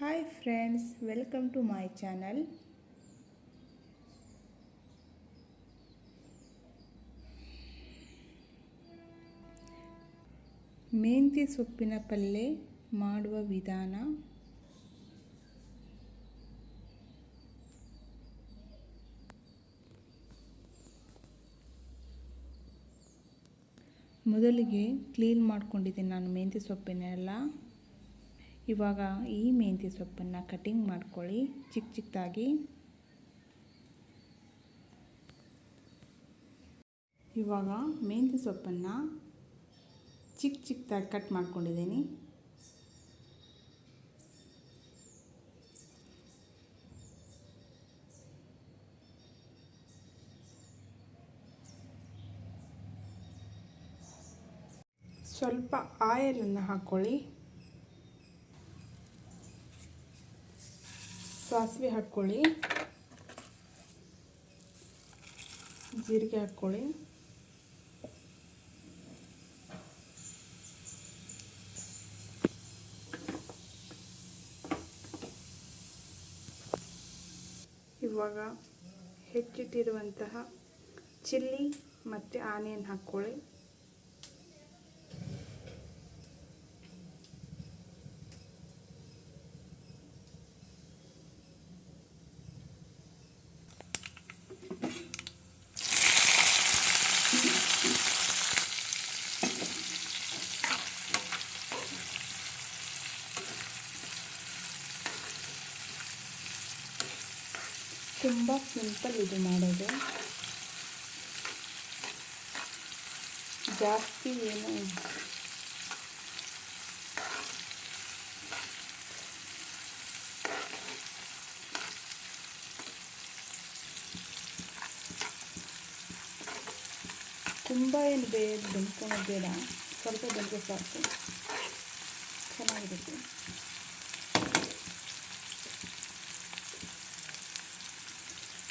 Hi friends welcome to my channel ಮೆಂತ್ಯ ಸೊಪ್ಪಿನ ಪಲ್ಯ ಮಾಡುವ ವಿಧಾನ. ಮೊದಲಿಗೆ ಕ್ಲೀನ್ ಮಾಡ್ಕೊಂಡಿದ್ದೀನಿ ನಾನು ಮೆಂತ್ಯ ಸೊಪ್ಪಿನೆಲ್ಲ. ಇವಾಗ ಈ ಮೆಂತ್ಯ ಸೊಪ್ಪನ್ನು ಕಟಿಂಗ್ ಮಾಡ್ಕೊಳ್ಳಿ. ಚಿಕ್ಕ ಚಿಕ್ಕದಾಗಿ ಇವಾಗ ಮೆಂತ್ಯ ಸೊಪ್ಪನ್ನು ಚಿಕ್ಕ ಚಿಕ್ಕದಾಗಿ ಕಟ್ ಮಾಡ್ಕೊಂಡಿದ್ದೀನಿ. ಸ್ವಲ್ಪ ಆಯಲನ್ನು ಹಾಕ್ಕೊಳ್ಳಿ. ಸಾಸಿವೆ ಹಾಕ್ಕೊಳ್ಳಿ. ಜೀರಿಗೆ ಹಾಕ್ಕೊಳ್ಳಿ. ಇವಾಗ ಹೆಚ್ಚಿಟ್ಟಿರುವಂತಹ ಚಿಲ್ಲಿ ಮತ್ತು ಆನಿಯನ್ ಹಾಕ್ಕೊಳ್ಳಿ. ತುಂಬ ಸಿಂಪಲ್ ಇದು ಮಾಡೋದು. ಜಾಸ್ತಿ ಏನು ತುಂಬ ಏನು ಬೇಗ ಬೆಂದ್ಕೊಳೋದು ಬೇಡ. ಸ್ವಲ್ಪ ಬೆಂದ್ರೆ ಸಾಕು. ಚೆನ್ನಾಗಿರುತ್ತೆ.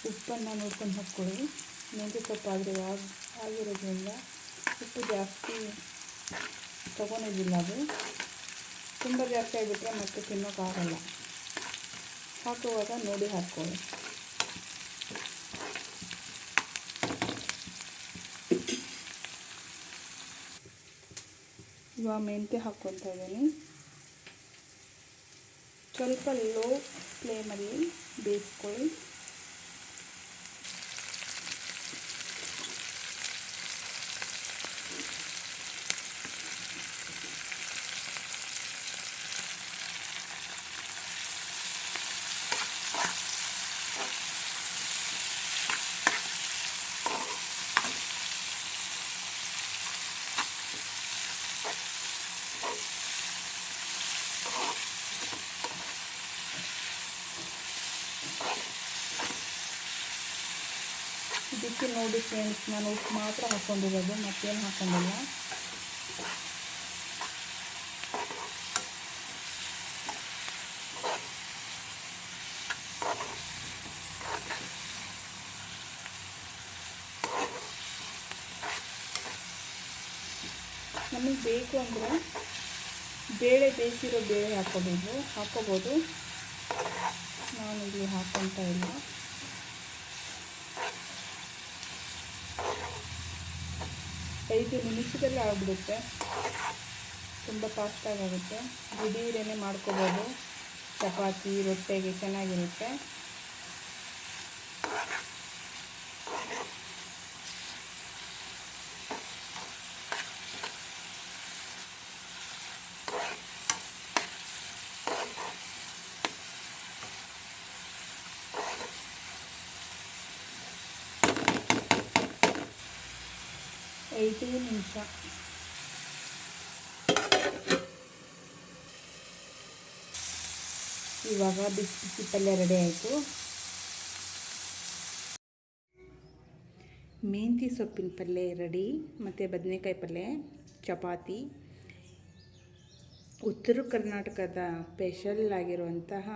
ಉಪ್ಪನ್ನು ನೋಡ್ಕೊಂಡು ಹಾಕ್ಕೊಳ್ಳಿ. ಮೆಂತ್ಯ ಸೊಪ್ಪು ಆದರೆ ಯಾವ ಆಗಿರೋದ್ರಿಂದ ಉಪ್ಪು ಜಾಸ್ತಿ ತೊಗೊಂಡಿದ್ದಿಲ್ಲ ಅದು. ತುಂಬ ಜಾಸ್ತಿ ಆಗಿಬಿಟ್ರೆ ಮತ್ತೆ ತಿನ್ನೋಕ್ಕಾಗಲ್ಲ ಹಾಕುವಾಗ ನೋಡಿ ಹಾಕ್ಕೊಳ್ಳಿ. ಇವಾಗ ಮೆಂತ್ಯ ಹಾಕ್ಕೊತಾ ಇದ್ದೀನಿ. ಸ್ವಲ್ಪ ಲೋ ಫ್ಲೇಮಲ್ಲಿ ಬೇಯಿಸ್ಕೊಳ್ಳಿ. ಇದಕ್ಕೆ ನೋಡಿ ಫ್ರೆಂಡ್ಸ್ ನಾನು ಉಪ್ಪು ಮಾತ್ರ ಹಾಕ್ಕೊಂಡಿರೋದು ಮತ್ತೇನು ಹಾಕ್ಕೊಂಡಿಲ್ಲ ನಮಗೆ ಬೇಕು ಅಂದರೆ ಬೇಳೆ ಬೇಯಿಸಿರೋ ಬೇಳೆ ಹಾಕೋಬೇಕು ಹಾಕೋಬೋದು ನಾನು ಇಲ್ಲಿ ಹಾಕೋತ ಇಲ್ಲ. ಐದು ನಿಮಿಷದಲ್ಲಿ ಆಗಿಬಿಡುತ್ತೆ. ತುಂಬ ಫಾಸ್ಟಾಗಿ ಆಗುತ್ತೆ. ದಿಢೀರೇನೆ ಮಾಡ್ಕೋಬೋದು. ಚಪಾತಿ, ರೊಟ್ಟೆಗೆ ಚೆನ್ನಾಗಿರುತ್ತೆ. ಐದು ನಿಮಿಷ. ಇವಾಗ ಬಿಸಿ ಪಲ್ಯ ರೆಡಿ ಆಯಿತು. ಮೆಂತಿ ಸೊಪ್ಪಿನ ಪಲ್ಯ ರೆಡಿ, ಮತ್ತು ಬದನೆಕಾಯಿ ಪಲ್ಯ ಚಪಾತಿ. ಉತ್ತರ ಕರ್ನಾಟಕದ ಸ್ಪೆಷಲ್ ಆಗಿರುವಂತಹ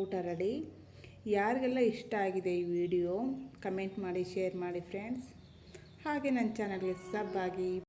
ಊಟ ರೆಡಿ. ಯಾರಿಗೆಲ್ಲ ಇಷ್ಟ ಆಗಿದೆ ಈ ವಿಡಿಯೋ, ಕಮೆಂಟ್ ಮಾಡಿ, ಶೇರ್ ಮಾಡಿ ಫ್ರೆಂಡ್ಸ್ ಹಾಗೆ ನನ್ನ ಚಾನಲ್ಗೆ ಸಬ್ ಆಗಿ